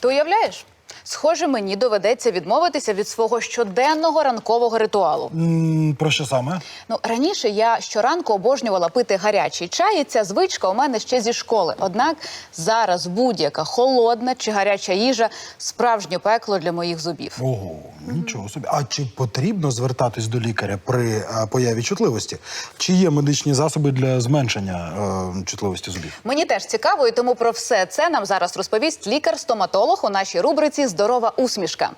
Ти уявляєш? Схоже, мені доведеться відмовитися від свого щоденного ранкового ритуалу. М, Про що саме? Ну раніше я щоранку обожнювала пити гарячий чай, і ця звичка у мене ще зі школи. Однак зараз будь-яка холодна чи гаряча їжа справжнє пекло для моїх зубів. Ого, нічого собі. А чи потрібно звертатись до лікаря при е, появі чутливості? Чи є медичні засоби для зменшення е, чутливості зубів? Мені теж цікаво, і тому про все це нам зараз розповість лікар-стоматолог у нашій рубриці Здорова усмішка.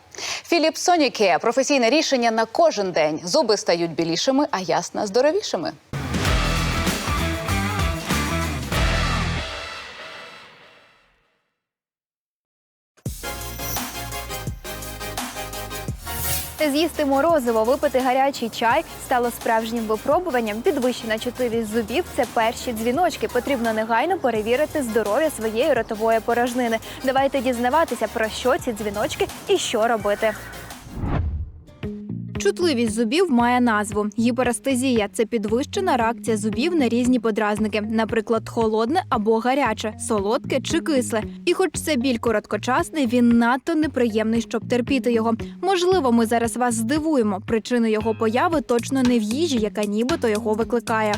Філіп Сонікея професійне рішення на кожен день. Зуби стають білішими, а ясна здоровішими. З'їсти морозиво, випити гарячий чай стало справжнім випробуванням. Підвищена чутливість зубів це перші дзвіночки. Потрібно негайно перевірити здоров'я своєї ротової порожнини. Давайте дізнаватися про що ці дзвіночки і що робити. Чутливість зубів має назву гіперестезія. Це підвищена реакція зубів на різні подразники, наприклад, холодне або гаряче, солодке чи кисле. І, хоч це біль короткочасний, він надто неприємний, щоб терпіти його. Можливо, ми зараз вас здивуємо. Причини його появи точно не в їжі, яка нібито його викликає.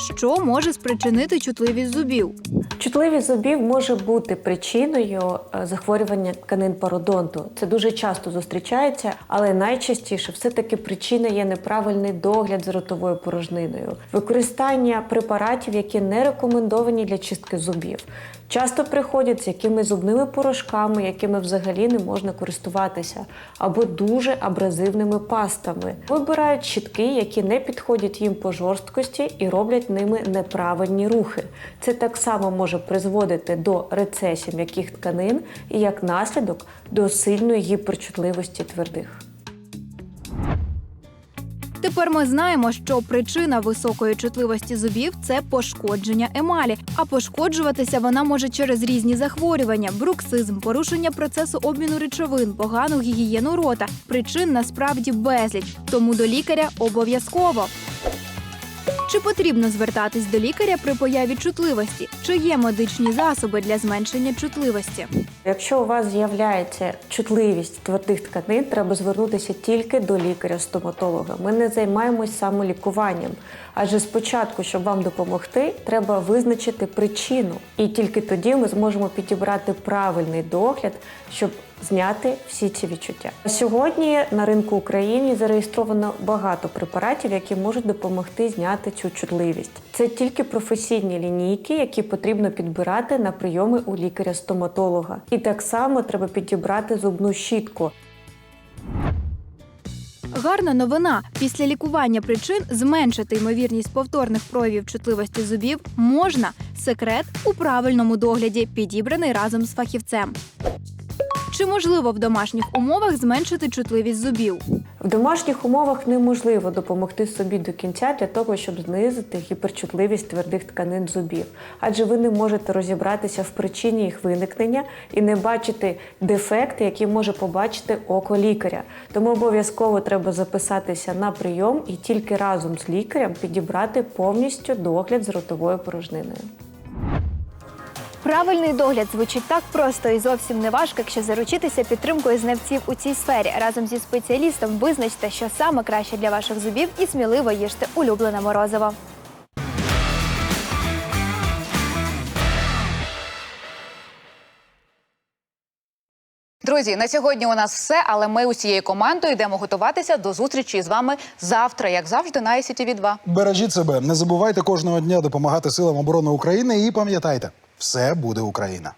Що може спричинити чутливість зубів? Чутливість зубів може бути причиною е, захворювання тканин пародонту. Це дуже часто зустрічається, але найчастіше все-таки причина є неправильний догляд за ротовою порожниною, використання препаратів, які не рекомендовані для чистки зубів. Часто приходять з якимись зубними порошками, якими взагалі не можна користуватися, або дуже абразивними пастами. Вибирають щітки, які не підходять їм по жорсткості і роблять ними неправильні рухи. Це так само може призводити до рецесій м'яких тканин і як наслідок до сильної гіперчутливості твердих. Тепер ми знаємо, що причина високої чутливості зубів це пошкодження емалі. А пошкоджуватися вона може через різні захворювання, бруксизм, порушення процесу обміну речовин, погану гігієну рота. Причин насправді безліч, тому до лікаря обов'язково. Чи потрібно звертатись до лікаря при появі чутливості? Чи є медичні засоби для зменшення чутливості? Якщо у вас з'являється чутливість твердих тканин, треба звернутися тільки до лікаря-стоматолога. Ми не займаємось самолікуванням. Адже спочатку, щоб вам допомогти, треба визначити причину. І тільки тоді ми зможемо підібрати правильний догляд, щоб зняти всі ці відчуття. Сьогодні на ринку України зареєстровано багато препаратів, які можуть допомогти зняти цю чутливість. Це тільки професійні лінійки, які потрібно підбирати на прийоми у лікаря-стоматолога. І так само треба підібрати зубну щітку. Гарна новина. Після лікування причин зменшити ймовірність повторних проявів чутливості зубів можна. Секрет у правильному догляді, підібраний разом з фахівцем. Чи можливо в домашніх умовах зменшити чутливість зубів? В домашніх умовах неможливо допомогти собі до кінця для того, щоб знизити гіперчутливість твердих тканин зубів, адже ви не можете розібратися в причині їх виникнення і не бачити дефекти, які може побачити око лікаря. Тому обов'язково треба записатися на прийом і тільки разом з лікарем підібрати повністю догляд з ротовою порожниною. Правильний догляд звучить так просто і зовсім не важко, якщо заручитися підтримкою знавців у цій сфері. Разом зі спеціалістом визначте, що саме краще для ваших зубів, і сміливо їжте улюблене морозиво. Друзі, на сьогодні у нас все, але ми усією командою йдемо готуватися до зустрічі з вами завтра, як завжди, на ICTV 2 Бережіть себе, не забувайте кожного дня допомагати силам оборони України і пам'ятайте, все буде Україна.